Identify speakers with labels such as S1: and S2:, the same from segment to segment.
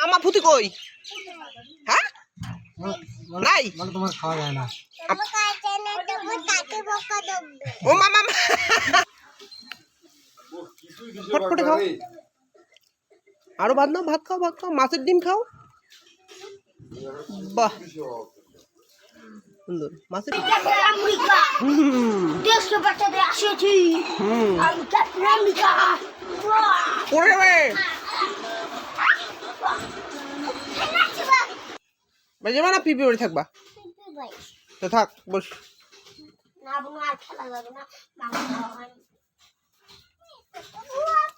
S1: আমার ফুটি কই? হ্যাঁ? নাই?
S2: বলে তোমার খাওয়া যায় না।
S1: ও মামা ফটফটে খাও। আরও ভাত নাও ভাত খাও ভাত খাও মাছের ডিম খাও। বাহ। সুন্দর মাছের হুম। বেজে যাবে না পিপি বাড়ি থাকবা? তো থাক, বস।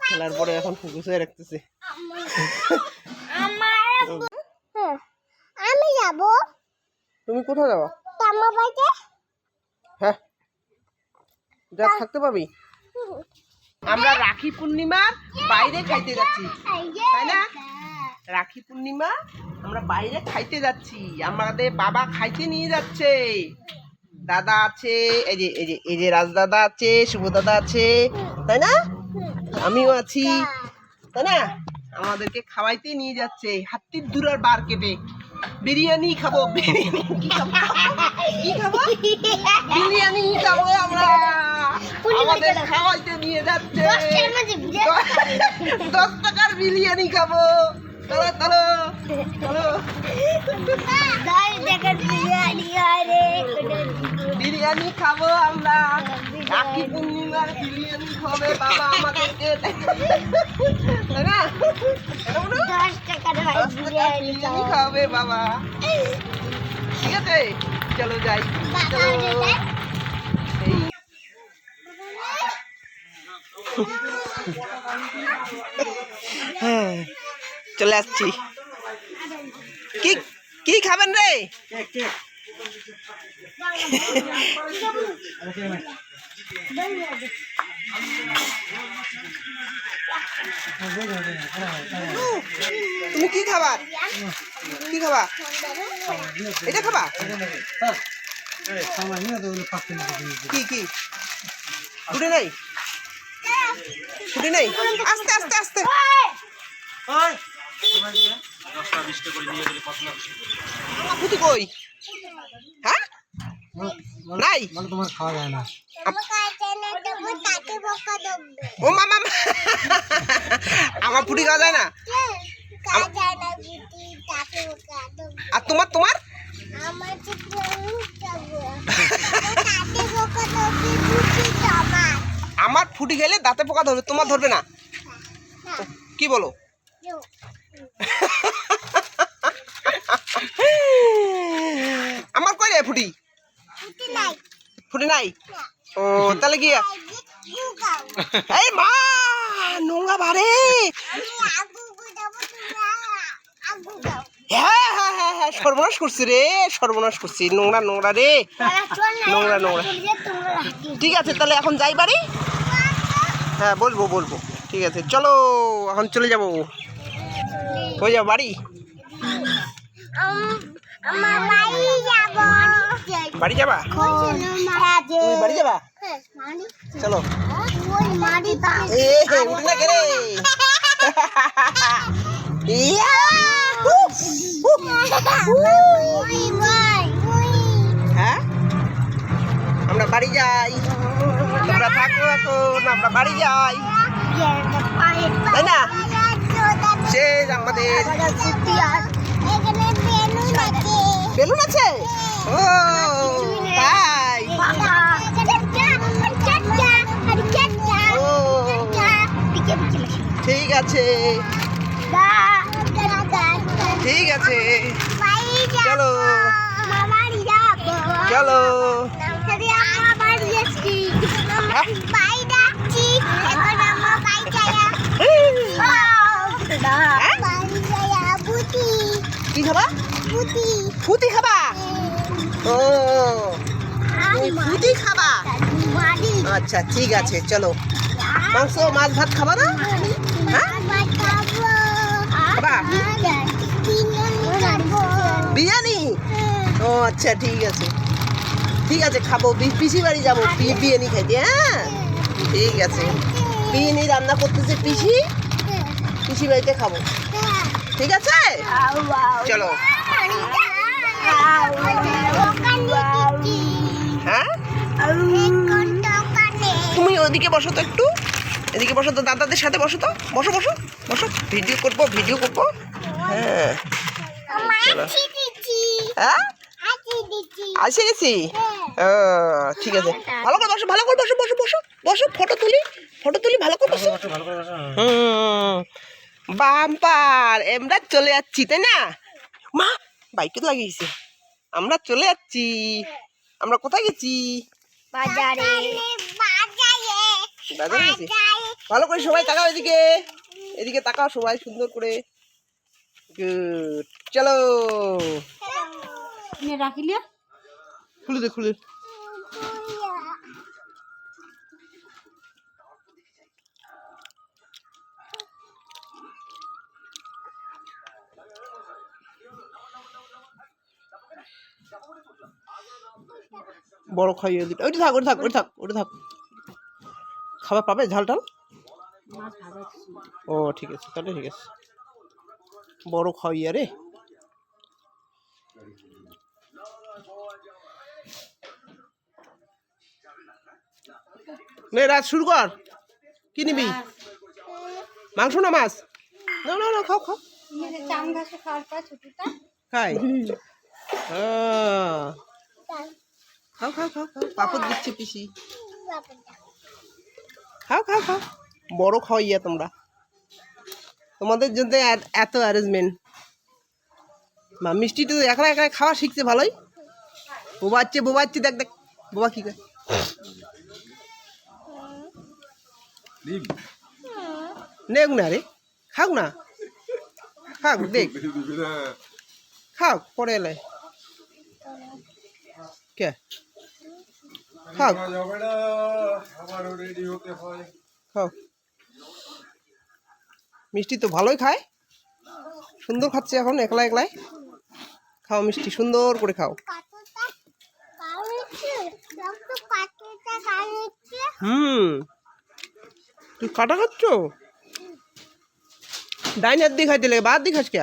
S1: খেলার পরে এখন ফোকাস রাখতেছে।
S3: আমি যাব
S1: তুমি কোথায় যাবা?
S3: আমার বাড়িতে
S1: হ্যাঁ। যা থাকতে পাবি। আমরা রাখি পূর্ণিমার বাইরে খাইতে যাচ্ছি। তাই না? রাখি পূর্ণিমা আমরা বাইরে খাইতে যাচ্ছি। আমাদের বাবা খাইতে নিয়ে যাচ্ছে। দাদা আছে এই যে এই যে এই যে রাজদাদা আছে শুভ দাদা আছে তাই না? আমিও আছি তাই না? আমাদেরকে খাওয়াইতে নিয়ে যাচ্ছে। হাতির দূরার বার কেটে। বিরিয়ানি খাব বিরিয়ানি কি খাব? বিরিয়ানি খাব আমরা। আমাদের খাওয়াইতে নিয়ে যাচ্ছে। দশ টাকার বিরিয়ানি খাব। চলো চলো চলো।
S3: বিরিয়ানি
S1: খাব আমরা। রাখি পূর্ণিমার বিরিয়ানি খাবে বাবা আমাদেরকে। না?
S3: দশ টাকার বিরিয়ানি
S1: বিরিয়ানি খাবে বাবা। ঠিক আছে? চলো যাই। চলো। হ্যাঁ, চলে আসছি। কি কি খাবেন রে? তুমি কি খাবার কি খাবা? এটা খাবা? কি কি? ফুটে নাই? ফুটে নাই? আস্তে আস্তে আস্তে। কই? হ্যাঁ? নাই?
S2: বলে তোমার খাওয়া যায় না।
S1: ও মামা আমার ফুটি খাওয়া যায় না? আর তোমার তোমার?
S3: আমার
S1: ফুটি খেলে দাঁতে পোকা ধরবে তোমার ধরবে না? কি বলো? আমার কই রে ফুটি?
S3: ফুটি নাই।
S1: ফুটি নাই? ও তাহলে কি এই মা নোংরা বারে হ্যাঁ হ্যাঁ হ্যাঁ হ্যাঁ সর্বনাশ করছি রে সর্বনাশ করছি। নোংরা নোংরা রে। নোংরা নোংরা। ঠিক আছে তাহলে এখন যাই বাড়ি? হ্যাঁ বলব বলব। ঠিক আছে চলো এখন চলে যাব। হয়ে যাব বাড়ি
S3: আমার বাড়ি যাব
S1: বাড়ি যাবা তুমি বাড়ি যাবা চলো
S3: ওই মাটি
S1: এ হে উঠে না কেরে ইয়া! উফ! উফ!
S3: ওই ভাই ওই
S1: হ্যাঁ আমরা বাড়ি যাই তোমরা থাকো এখন আমরা বাড়ি যাই তাই না শেষ আমাদের বেলুন আছে? ও তাই। ঠিক আছে। ঠিক আছে। চলো। চলো। হ্যাঁ? কি খাবা? খাবা? ও। খাবা? আচ্ছা ঠিক আছে চলো। মাংস মাছ ভাত খাবা না? খাবা? বিরিয়ানি? ও আচ্ছা ঠিক আছে। ঠিক আছে খাব। পিসি বাড়ি যাব বিরিয়ানি খাইতে হ্যাঁ? ঠিক আছে। বিরিয়ানি রান্না করতেছে পিসি? পিসি বাড়িতে খাব। ঠিক আছে? চলো। হ্যাঁ? তুমি ওদিকে বসো তো একটু। এদিকে বসো তো দাদাদের সাথে বসো তো। বসো বসো বসো। ভিডিও করব ভিডিও করব। হ্যাঁ। হ্যাঁ? আসে গেছি ও, ঠিক আছে। ভালো করে বসো ভালো করে বসো বসো বসো। বসো ফটো তুলি। ফটো তুলি ভালো করে বসো। হুম। বাম্পার আমরা চলে যাচ্ছি তাই না? মা বাইকে তো লাগিয়েছে। আমরা চলে যাচ্ছি। আমরা কোথায় গেছি?
S3: বাজারে।
S1: বাজারে গেছি। ভালো করে সবাই তাকাও এদিকে। এদিকে তাকাও সবাই সুন্দর করে। গুড চলো।
S3: রাখিলে
S1: খুলে দে খুলে বড় খাইয়ে দিটা ওইটা থাক ওটা থাক ওটা থাক ওটা থাক। খাবার পাবে ঝাল টাল? ও ঠিক আছে তাহলে ঠিক আছে। বড় খাইয়ে রে নে রাত শুরু কর। কি নিবি? মাংস না মাছ? না না না খাও খাও। খাই। আহ, খাও খাও খাও খাও। পাপড় দিচ্ছে পিসি। খাও খাও খাও। বড় খাওয়াইয়া তোমরা। তোমাদের জন্য এত- অ্যারেঞ্জমেন্ট মা, মিষ্টি তো একলা একলা খাওয়া শিখছে ভালোই। বোবাচ্ছে বোবাচ্ছে দেখ দেখ। বোবা কি করে? নেক না রে। খাও না। খাও, দেখ। খাও, পরে এলে। কে? খাও। খাও। মিষ্টি তো ভালোই খায়। সুন্দর খাচ্ছে এখন একলা একলাই। খাও মিষ্টি সুন্দর করে খাও। হুম। তুই কাটা খাচ্ছ? ডাইনার দিয়ে খাইতে লাগে বাদ দিয়ে খাস কে?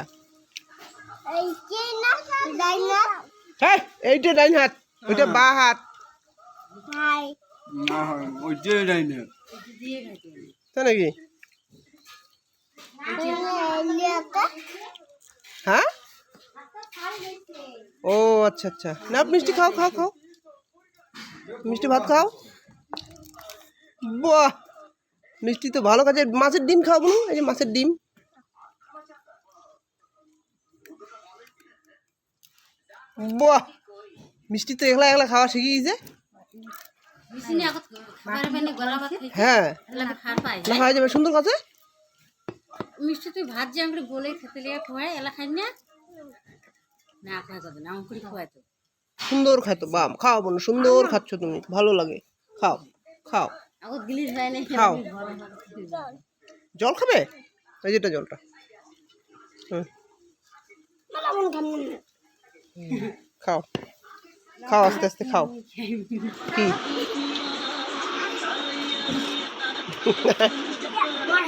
S1: হ্যাঁ এইটা ডাইন হাত ওইটা বা হাত
S3: হাই
S1: তাই নাকি হ্যাঁ? ও আচ্ছা আচ্ছা। না মিষ্টি খাও খাও খাও। মিষ্টি ভাত খাও। বাহ! মিষ্টি তো ভালো কাজে মাছের ডিম খাও বলুন এই যে মাছের ডিম। বাহ! মিষ্টি তো একলা একলা খাওয়া শিখে গেছে
S4: বিছিনি আগত খাবার গলা ভাত খাই
S1: হ্যাঁ। না যাবে সুন্দর কাছে
S4: মিষ্টি তুই ভাত যে গোলে খেতে লিয়ে এলা খাই না? না খাওয়া যাবে না অঙ্কুরি খোয়াই তো।
S1: সুন্দর খাইতো বাম খাও বোন সুন্দর খাচ্ছ তুমি ভালো লাগে। খাও খাও। খাও। জল খাবে? এই যেটা জলটা। হুম। খাও। খাও আস্তে আস্তে খাও কি
S3: বান্দা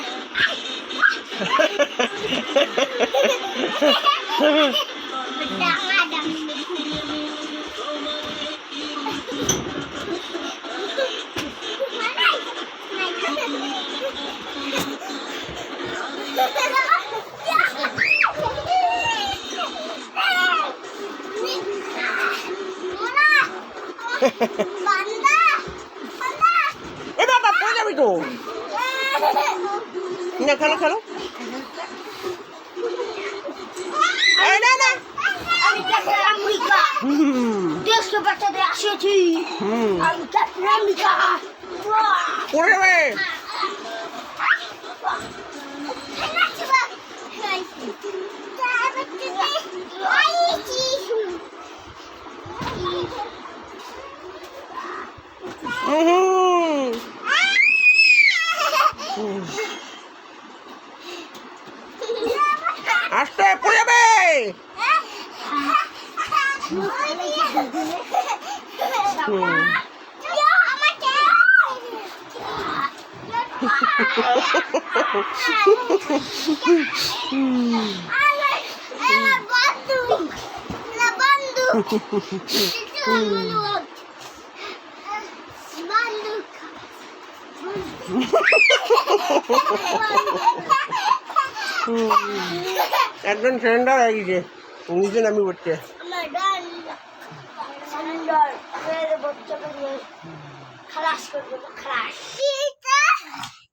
S1: এ বাবা পড়ে যাবি তো। না খেলো খেলো। এই না আস্তে পড়ে যাবে
S3: বন্ধু বন্ধু।
S1: একজন সিলিন্ডার হয়ে গেছে। নিজে নামি পড়ছে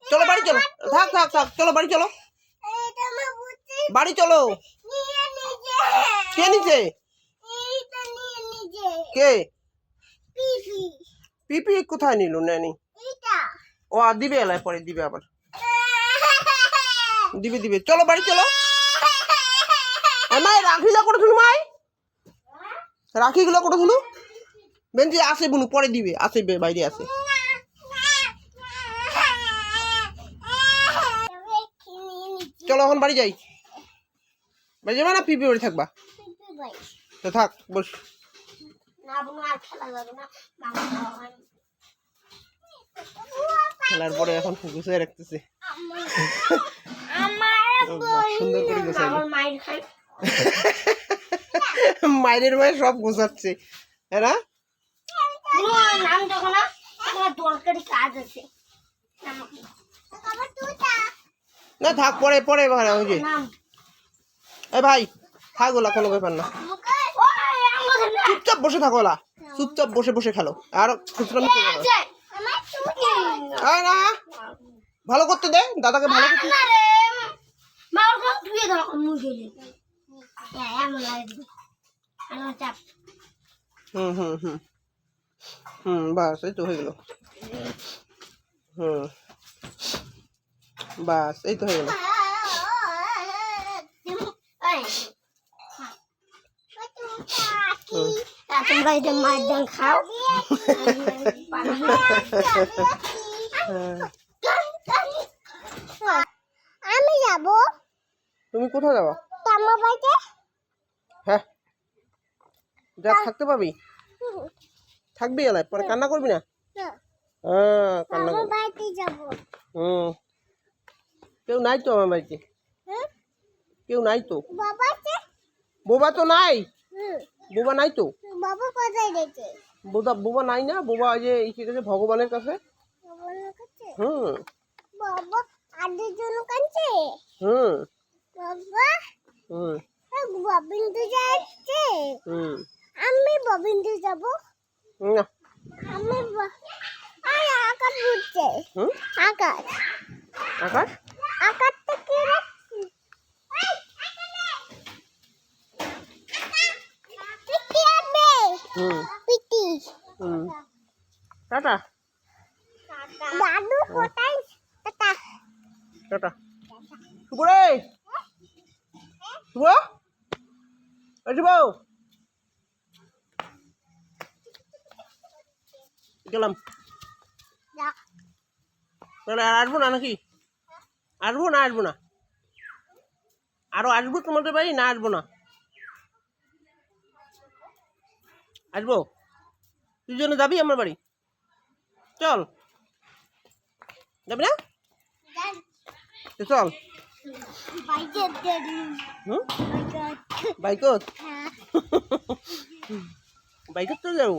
S1: চলো বাড়ি চলো। থাক থাক থাক চলো বাড়ি চলো। বাড়ি চলো। কে নিচে কে?
S3: পিপি।
S1: পিপি কোথায় নিল নেনি? ও দিবে এলায় পরে, দিবে আবার। দিবে দিবে। চলো বাড়ি, চলো। মাই, রাখিগুলো করে থুলু মাই? রাখিগুলো করে থুলু বেঞ্চি আসে বুনু, পরে দিবে, আসে বাইরে আসে। চলো এখন বাড়ি যাই। বাড়ি যাবে না, পিপি বাড়ি থাকবা? তো থাক, বস।
S3: না বোন, আর খেলা যাবে না।
S1: খেলার পরে এখন গুছিয়ে রাখতেছে। সুন্দর করে
S3: মায়ের খাই।
S1: মায়ের সব গোছাচ্ছে। হ্যাঁ না?
S3: তোমার নাম যখন না তোমার দরকারি কাজ আছে।
S1: না থাক পরে পরে ভাড়া যায়
S3: নাম।
S1: এ ভাই থাক ওলা কোনো ব্যাপার না।
S3: ওই
S1: চুপচাপ বসে থাকো ওলা। চুপচাপ বসে বসে খেলো। আর খুচরামি করো আয় না। ভালো করতে দে দাদাকে ভালো করতে
S3: ধুয়ে দাও হ্যাঁ চাপ।
S1: হুম হুম হুম। হুম বাস এই তো হয়ে গেল। হুম। বাস এই তো হয়ে গেল। হুম।
S3: তোমরা এটা মার খাও। আমি যাব।
S1: তুমি কোথায় যাবা?
S3: আমার বাড়িতে।
S1: হ্যাঁ। যা থাকতে পাবি থাকবি এলায়? পরে কান্না করবি না? হ্যাঁ। কান্না করবি।
S3: বাড়িতে যাব।
S1: হুম। কেউ নাই তো আমার বাড়িতে? কেউ নাই তো?
S3: বাবা
S1: বোবা তো নাই। বোবা নাই তো?
S3: বাবা কোথায় গেছে?
S1: বোবা বোবা নাই না? বোবা ওই যে ইসে গেছে ভগবানের কাছে। হুম।
S3: বাবা আদের জন্য কাঁদছে?
S1: হুম।
S3: বাবা
S1: হুম।
S3: ববিন্দু যাচ্ছে।
S1: হুম।
S3: আমি ববিন্দু যাব।
S1: না।
S3: আমি আর আকাশ উঠছে
S1: হুম?
S3: আকাশ।
S1: আকাশ?
S3: আকাশ থেকে রাখছি পিটি
S1: হুম।
S3: পিটি।
S1: হুম। টাটা। গেলাম। তাহলে আর আসব না নাকি? আসব না আসব না? আরও আসব তোমাদের বাড়ি? না, আসব না। আসব? তুই জন্য যাবি আমার বাড়ি? চল। যাবি না? চল। বাইকত? বাইকত তো
S3: বাইকে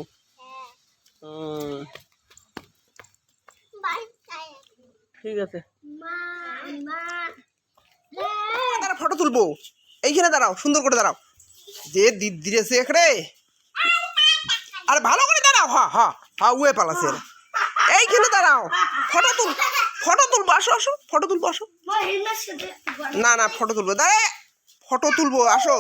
S1: ঠিক আছে। দাঁড়া ফটো তুলবো। এইখানে দাঁড়াও, সুন্দর করে দাঁড়াও। যে দিদি সে এখানে। আরে ভালো করে দাঁড়াও, হা হা হা, উয়ে পালাছে এরা। এইখানে দাঁড়াও। ফটো তুল। তুলবো আসো আসো ফটো তুলবো আসো। না না ফটো তুলবো। দাঁড়া ফটো তুলবো আসো।